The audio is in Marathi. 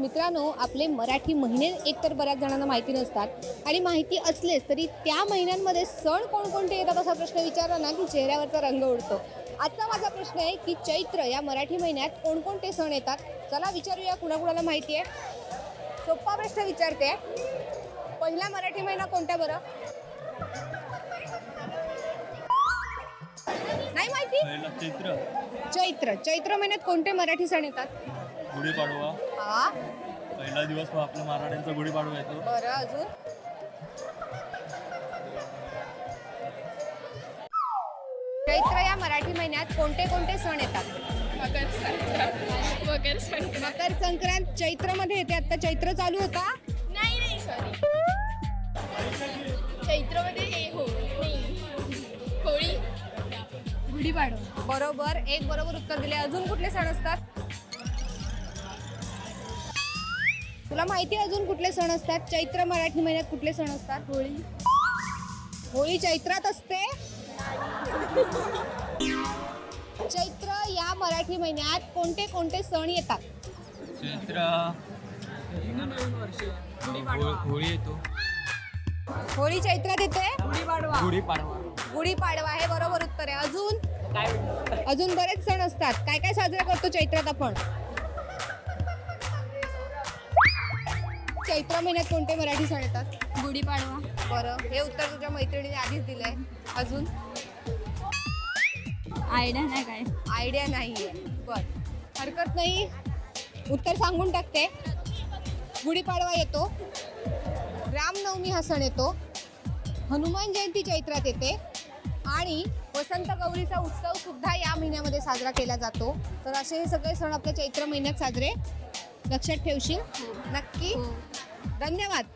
मित्रांनो आपले मराठी महिने एकतर बऱ्याच जणांना माहिती नसतात. आणि माहिती असलेच तरी त्या महिन्यांमध्ये सण कोणकोणते येतात असा प्रश्न विचारला ना की चेहऱ्यावरचा रंग उडतो. आजचा माझा प्रश्न आहे की चैत्र या मराठी महिन्यात कोणकोणते सण येतात? चला विचारूया कुणाकुणाला माहिती आहे? सोप्पा प्रश्न विचारते. पहिला मराठी महिना कोणता बरं? नाही माहिती? चैत्र. चैत्र. चैत्र महिन्यात कोणते मराठी सण येतात? गुढीपाडवा हा. पहिला दिवस मग आपल्या मराठ्यांचा गुढीपाडवा येतो. बरं अजून? चैत्र या मराठी महिन्यात कोणते कोणते सण येतात? मकर संक्रांत. मकर संक्रांत. मकर संक्रांत चैत्रमध्ये येते. आता चैत्र चालू होता नाही नाही सॉरी चैत्रमध्ये हे हो नाही. होळी. गुढीपाडवा बरोबर. एक बरोबर उत्तर दिले. अजून कुठले सण असतात? तुला माहिती आहे अजून कुठले सण असतात? चैत्र मराठी महिन्यात कुठले सण असतात? होळी. होळी चैत्रात असते? चैत्र या मराठी महिन्यात कोणते कोणते सण येतात? चैत्र. होळी येतो. होळी चैत्रात येते? गुढीपाडवा. गुढीपाडवा. हे बरोबर उत्तर आहे. अजून? अजून बरेच सण असतात. काय काय साजरा करतो चैत्रात आपण? चैत्र महिन्यात कोणते मराठी सण येतात? गुढीपाडवा. बरं. हे उत्तर तुझ्या मैत्रिणीने आधीच दिलंय. अजून? आयडिया नाही काय. आयडिया नाहीये. बर. हरकत नाही. उत्तर सांगून टाकते. गुढीपाडवा येतो. रामनवमी हा सण येतो. हनुमान जयंती चैत्रात येते. आणि वसंत गौरीचा उत्सव सुद्धा या महिन्यामध्ये साजरा केला जातो. तर असे हे सगळे सण आपल्या चैत्र महिन्यात साजरे लक्षात ठेवशील? नक्की? धन्यवाद.